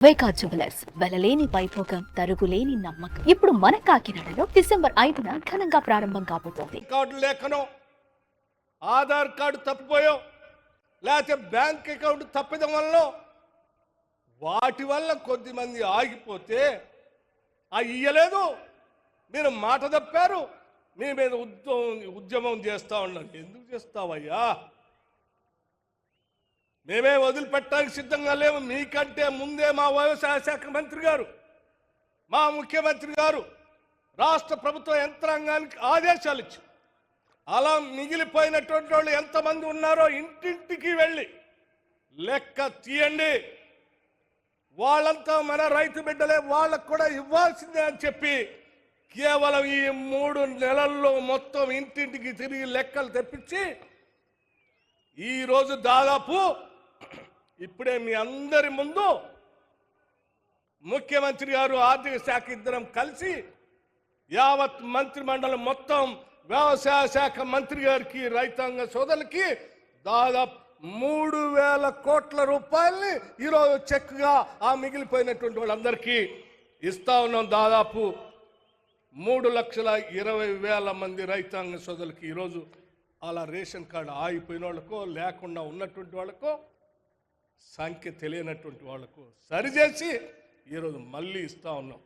వైకా jewellers వెలలేని Vaibhogam తరుగులేని నమ్మకం. ఇప్పుడు మన కాకినాడలో డిసెంబర్ ఐదున ఘనంగా ప్రారంభం కాబోతోంది. కార్డు లేఖనో ఆధార్ కార్డు తప్పిపోయో లేకపోతే బ్యాంక్ అకౌంట్ తప్పిదం వల్ల వాటి వల్ల కొద్దిమంది ఆగిపోతే ఆ ఇయ్యలేదు. మీరు మాట తప్పారు. మీ మీద ఉద్యమం ఉద్యమం చేస్తా ఉన్నాను ఎందుకు చేస్తావయ్యా? మేమే వదిలిపెట్టడానికి సిద్ధంగా లేవు మీకంటే ముందే మా వ్యవసాయ శాఖ మంత్రి గారు మా ముఖ్యమంత్రి గారు రాష్ట్ర ప్రభుత్వ యంత్రాంగానికి ఆదేశాలు ఇచ్చి అలా మిగిలిపోయినటువంటి వాళ్ళు ఎంతమంది ఉన్నారో ఇంటింటికి వెళ్ళి లెక్క తీయండి. వాళ్ళంతా మన రైతు బిడ్డలే వాళ్ళకు కూడా ఇవ్వాల్సిందే అని చెప్పి కేవలం ఈ మూడు నెలల్లో మొత్తం ఇంటింటికి తిరిగి లెక్కలు తెప్పించి ఈరోజు దాదాపు ఇప్పుడే మీ అందరి ముందు ముఖ్యమంత్రి గారు ఆర్థిక శాఖ ఇద్దరం కలిసి యావత్ మంత్రి మండలం మొత్తం వ్యవసాయ శాఖ మంత్రి గారికి రైతాంగ సోదరులకి దాదాపు మూడు వేల కోట్ల రూపాయల్ని ఈరోజు చెక్గా ఆ మిగిలిపోయినటువంటి వాళ్ళందరికీ ఇస్తా ఉన్నాం. దాదాపు మూడు లక్షల ఇరవై వేల మంది రైతాంగ సోదరులకి ఈరోజు అలా రేషన్ కార్డు ఆగిపోయిన వాళ్ళకో లేకుండా ఉన్నటువంటి వాళ్ళకో సంఖ్య తెలియనటువంటి వాళ్ళకు సరిచేసి ఈరోజు మళ్ళీ ఇస్తూ ఉన్నాం.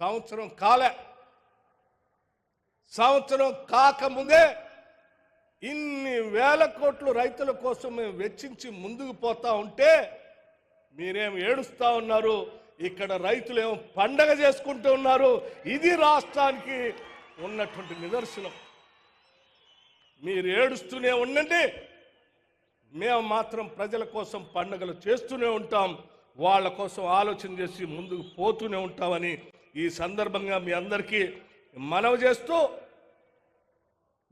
సంవత్సరం కాలే. సంవత్సరం కాకముందే ఇన్ని వేల కోట్లు రైతుల కోసం మేము వెచ్చించి ముందుకు పోతా ఉంటే మీరేం ఏడుస్తూ ఉన్నారు? ఇక్కడ రైతులు ఏమో పండగ చేసుకుంటూ ఉన్నారు? ఇది రాష్ట్రానికి ఉన్నటువంటి నిదర్శనం. మీరు ఏడుస్తూనే ఉండండి. మేము మాత్రం ప్రజల కోసం పండుగలు చేస్తూనే ఉంటాం. వాళ్ళ కోసం ఆలోచన చేసి ముందుకు పోతూనే ఉంటామని ఈ సందర్భంగా మీ అందరికీ మనవి చేస్తూ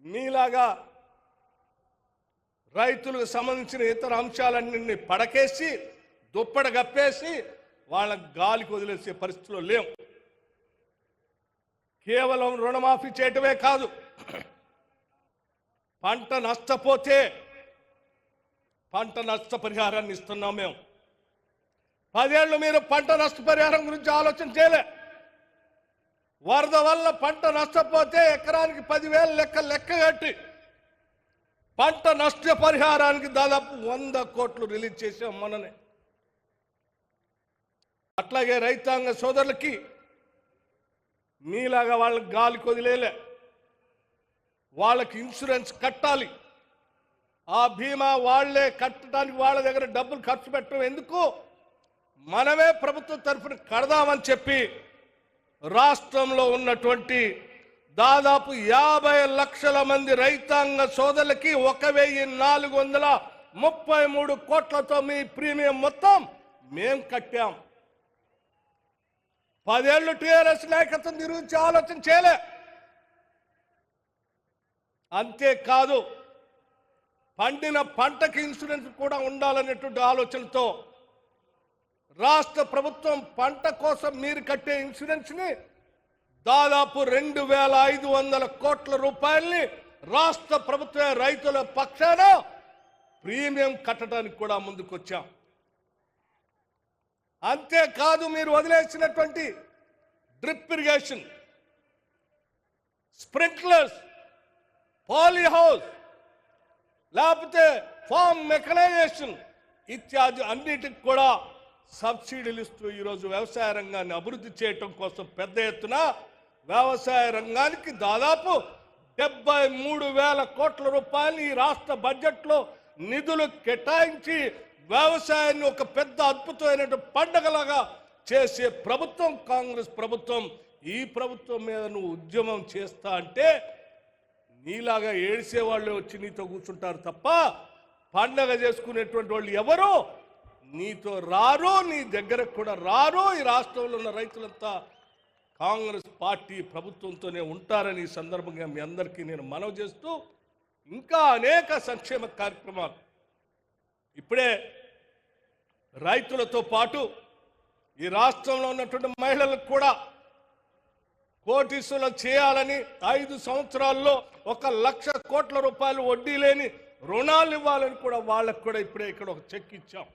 మీలాగా రైతులకు సంబంధించిన ఇతర అంశాలన్నింటినీ పడకేసి దుప్పడ గప్పేసి వాళ్ళ గాలికి వదిలేసే పరిస్థితిలో లేం. కేవలం రుణమాఫీ చేయటమే కాదు. పంట నష్టపోతే పంట నష్టపరిహారాన్ని ఇస్తున్నాం మేము. పదేళ్ళు మీరు పంట నష్టపరిహారం గురించి ఆలోచన చేయలే. వరద వల్ల పంట నష్టపోతే ఎకరానికి పదివేలు లెక్క లెక్క కట్టి పంట నష్ట పరిహారానికి దాదాపు వంద కోట్లు రిలీజ్ చేసాం మననే అట్లాగే రైతాంగ సోదరులకి మీలాగా వాళ్ళకి గాలి కొదిలేలే వాళ్ళకి ఇన్సూరెన్స్ కట్టాలి. ఆ బీమా వాళ్ళే కట్టడానికి వాళ్ళ దగ్గర డబ్బులు ఖర్చు పెట్టడం ఎందుకు? మనమే ప్రభుత్వం తరఫున కడదామని చెప్పి రాష్ట్రంలో ఉన్నటువంటి దాదాపు యాభై లక్షల మంది రైతాంగ సోదరులకి ఒక వెయ్యి నాలుగు వందల ముప్పై మూడు కోట్లతో మీ ప్రీమియం మొత్తం మేం కట్టాం. పదేళ్ళు టీఆర్ఎస్ నాయకత్వం గురించి ఆలోచన చేయలే. అంతేకాదు పండిన పంటకి ఇన్సూరెన్స్ కూడా ఉండాలనేటువంటి ఆలోచనతో రాష్ట్ర ప్రభుత్వం పంట కోసం మీరు కట్టే ఇన్సూరెన్స్ని దాదాపు రెండు వేల ఐదు వందల కోట్ల రూపాయల్ని రాష్ట్ర ప్రభుత్వ రైతుల పక్షాన ప్రీమియం కట్టడానికి కూడా ముందుకొచ్చాం. అంతేకాదు మీరు వదిలేసినటువంటి drip irrigation sprinklers poly house లేకపోతే ఫార్మ్ మెకనైజేషన్ ఇత్యాది అన్నిటికి కూడా సబ్సిడీలు ఇస్తూ ఈరోజు వ్యవసాయ రంగాన్ని అభివృద్ధి చేయటం కోసం పెద్ద ఎత్తున వ్యవసాయ రంగానికి దాదాపు డెబ్బై మూడు వేల కోట్ల రూపాయలు ఈ రాష్ట్ర బడ్జెట్లో నిధులు కేటాయించి వ్యవసాయాన్ని ఒక పెద్ద అద్భుతమైన పండగలాగా చేసే ప్రభుత్వం కాంగ్రెస్ ప్రభుత్వం. ఈ ప్రభుత్వం మీద నువ్వు ఉద్యమం చేస్తా అంటే నీలాగా ఏడిసే వాళ్ళే వచ్చి నీతో కూర్చుంటారు తప్ప పండగ చేసుకునేటువంటి వాళ్ళు ఎవరో? నీతో రారో నీ దగ్గరకు కూడా రారో ఈ రాష్ట్రంలో ఉన్న రైతులంతా కాంగ్రెస్ పార్టీ ప్రభుత్వంతోనే ఉంటారని ఈ సందర్భంగా మీ అందరికీ నేను మనవి చేస్తూ ఇంకా అనేక సంక్షేమ కార్యక్రమాలు. ఇప్పుడే రైతులతో పాటు ఈ రాష్ట్రంలో ఉన్నటువంటి మహిళలకు కూడా కోటీసులు చేయాలని ఐదు సంవత్సరాల్లో ఒక లక్ష కోట్ల రూపాయలు వడ్డీ లేని రుణాలు ఇవ్వాలని కూడా వాళ్ళకు కూడా ఇప్పుడే ఇక్కడ ఒక చెక్ ఇచ్చాం.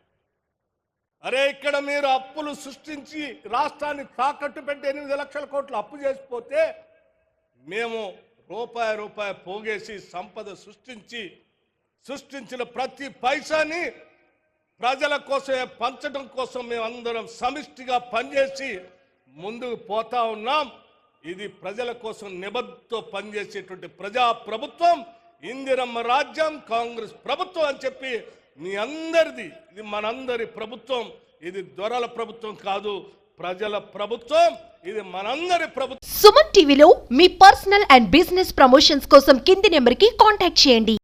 అరే ఇక్కడ మీరు అప్పులు సృష్టించి రాష్ట్రాన్ని తాకట్టు పెట్టి ఎనిమిది లక్షల కోట్లు అప్పు చేసిపోతే మేము రూపాయి రూపాయి పోగేసి సంపద సృష్టించి సృష్టించిన ప్రతి పైసాని ప్రజల కోసమే పంచడం కోసం మేమందరం సమిష్టిగా పనిచేసి ముందుకు పోతా ఉన్నాం. ఇది ప్రజల కోసం నిబద్ధతో పనిచేసేటువంటి ప్రజా ప్రభుత్వం ఇందిరమ్మ రాజ్యం కాంగ్రెస్ ప్రభుత్వం అని చెప్పి మీ అందరిది ఇది మనందరి ప్రభుత్వం ఇది దొరల ప్రభుత్వం కాదు ప్రజల ప్రభుత్వం ఇది మనందరి ప్రభుత్వం. సుమన్ టీవీలో మీ పర్సనల్ అండ్ బిజినెస్ ప్రమోషన్స్ కోసం కింది నెంబర్కి కాంటాక్ట్ చేయండి.